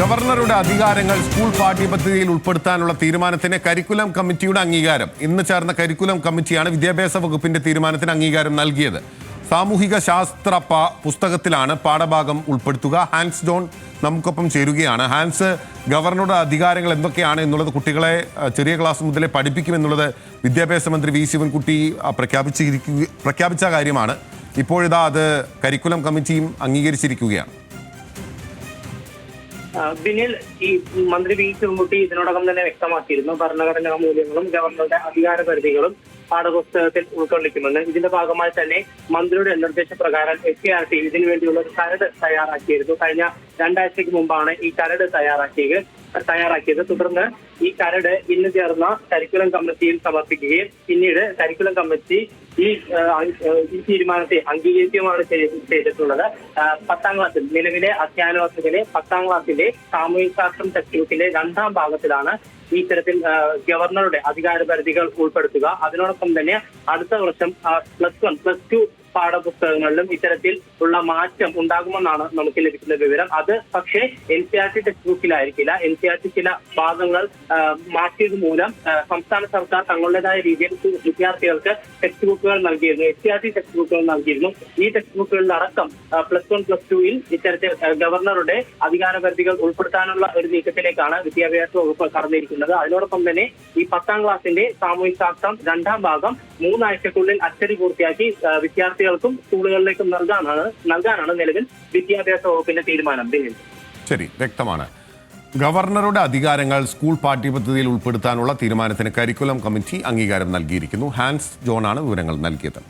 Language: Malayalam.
ഗവർണറുടെ അധികാരങ്ങൾ സ്കൂൾ പാഠ്യപദ്ധതിയിൽ ഉൾപ്പെടുത്താനുള്ള തീരുമാനത്തിന് കരിക്കുലം കമ്മിറ്റിയുടെ അംഗീകാരം. ഇന്ന് ചേർന്ന കരിക്കുലം കമ്മിറ്റിയാണ് വിദ്യാഭ്യാസ വകുപ്പിന്റെ തീരുമാനത്തിന് അംഗീകാരം നൽകിയത്. സാമൂഹിക ശാസ്ത്ര പുസ്തകത്തിലാണ് പാഠഭാഗം ഉൾപ്പെടുത്തുക. ഹാൻസ് ഡോൺ നമുക്കൊപ്പം ചേരുകയാണ്. ഹാൻസ് ഗവർണറുടെ അധികാരങ്ങൾ എന്തൊക്കെയാണ് എന്നുള്ളത് കുട്ടികളെ ചെറിയ ക്ലാസ് മുതലേ പഠിപ്പിക്കുമെന്നുള്ളത് വിദ്യാഭ്യാസ മന്ത്രി വി. ശിവൻകുട്ടി പ്രഖ്യാപിച്ചിരിക്കുക പ്രഖ്യാപിച്ച കാര്യമാണ്. ഇപ്പോഴിതാ അത് കരിക്കുലം കമ്മിറ്റിയും അംഗീകരിച്ചിരിക്കുകയാണ്. ബിനിൽ ഈ മന്ത്രി വി ശിവൻകുട്ടി ഇതിനോടകം തന്നെ വ്യക്തമാക്കിയിരുന്നു ഭരണഘടനാ മൂല്യങ്ങളും ഗവർണറുടെ അധികാര പരിധികളും പാഠപുസ്തകത്തിൽ ഉൾക്കൊള്ളിക്കുമെന്ന്. ഇതിന്റെ ഭാഗമായി തന്നെ മന്ത്രിയുടെ നിർദ്ദേശപ്രകാരം എസ് കെ ആർ ടി ഇതിനു വേണ്ടിയുള്ള ഒരു കരട് തയ്യാറാക്കിയിരുന്നു. കഴിഞ്ഞ രണ്ടാഴ്ചയ്ക്ക് മുമ്പാണ് ഈ കരട് തയ്യാറാക്കിയത് തയ്യാറാക്കിയത്. തുടർന്ന് ഈ കരട് ഇന്ന് ചേർന്ന കരിക്കുലം കമ്മിറ്റിയിൽ സമർപ്പിക്കുകയും പിന്നീട് കരിക്കുലം കമ്മിറ്റി ഈ ഈ തീരുമാനത്തെ അംഗീകരിക്കുകയുമാണ് ചെയ്ത് ചെയ്തിട്ടുള്ളത്. പത്താം ക്ലാസ്സിൽ നിലവിലെ അധ്യയന വർഷത്തിലെ പത്താം ക്ലാസ്സിലെ സാമൂഹിക ശാസ്ത്രം ടെക്സ്റ്റ് രണ്ടാം ഭാഗത്തിലാണ് ഈ തരത്തിൽ ആ, ഗവർണറുടെ അധികാര പരിധികൾ ഉൾപ്പെടുത്തുക. അതിനോടൊപ്പം തന്നെ അടുത്ത വർഷം പ്ലസ് വൺ പ്ലസ് ടു പാഠപുസ്തകങ്ങളിലും ഇത്തരത്തിൽ ഉള്ള മാറ്റം ഉണ്ടാകുമെന്നാണ് നമുക്ക് ലഭിക്കുന്ന വിവരം. അത് പക്ഷേ N C R T text ബുക്കിലായിരിക്കില്ല N C R T ചില ഭാഗങ്ങൾ മാറ്റിയത് മൂലം സംസ്ഥാന സർക്കാർ തങ്ങളുടേതായ രീതിയിൽ വിദ്യാർത്ഥികൾക്ക് ടെക്സ്റ്റ് ബുക്കുകൾ നൽകിയിരുന്നു. S C R T text ബുക്കുകൾ നൽകിയിരുന്നു. ഈ ടെക്സ്റ്റ് ബുക്കുകളിൽ അടക്കം പ്ലസ് വൺ പ്ലസ് ടുവിൽ ഇത്തരത്തിൽ ഗവർണറുടെ അധികാര പരിധികൾ ഉൾപ്പെടുത്താനുള്ള ഒരു നീക്കത്തിലേക്കാണ് വിദ്യാഭ്യാസ വകുപ്പ് കടന്നിരിക്കുന്നത്. അതിനോടൊപ്പം തന്നെ ഈ പത്താം ക്ലാസിന്റെ സാമൂഹിക ശാസ്ത്രം രണ്ടാം ഭാഗം മൂന്നാഴ്ചക്കുള്ളിൽ അച്ചടി പൂർത്തിയാക്കി ആ, വിദ്യാർത്ഥികൾക്കും സ്കൂളുകളിലേക്കും നൽകാനാണ് നൽകാനാണ് നിലവിൽ വിദ്യാഭ്യാസ വകുപ്പിന്റെ തീരുമാനം. ശരി വ്യക്തമാണ്. ഗവർണറുടെ അധികാരങ്ങൾ സ്കൂൾ പാഠ്യപദ്ധതിയിൽ ഉൾപ്പെടുത്താനുള്ള തീരുമാനത്തിന് കരിക്കുലം കമ്മിറ്റി അംഗീകാരം നൽകിയിരിക്കുന്നു. ഹാൻസ് ജോണാണ് വിവരങ്ങൾ നൽകിയത്.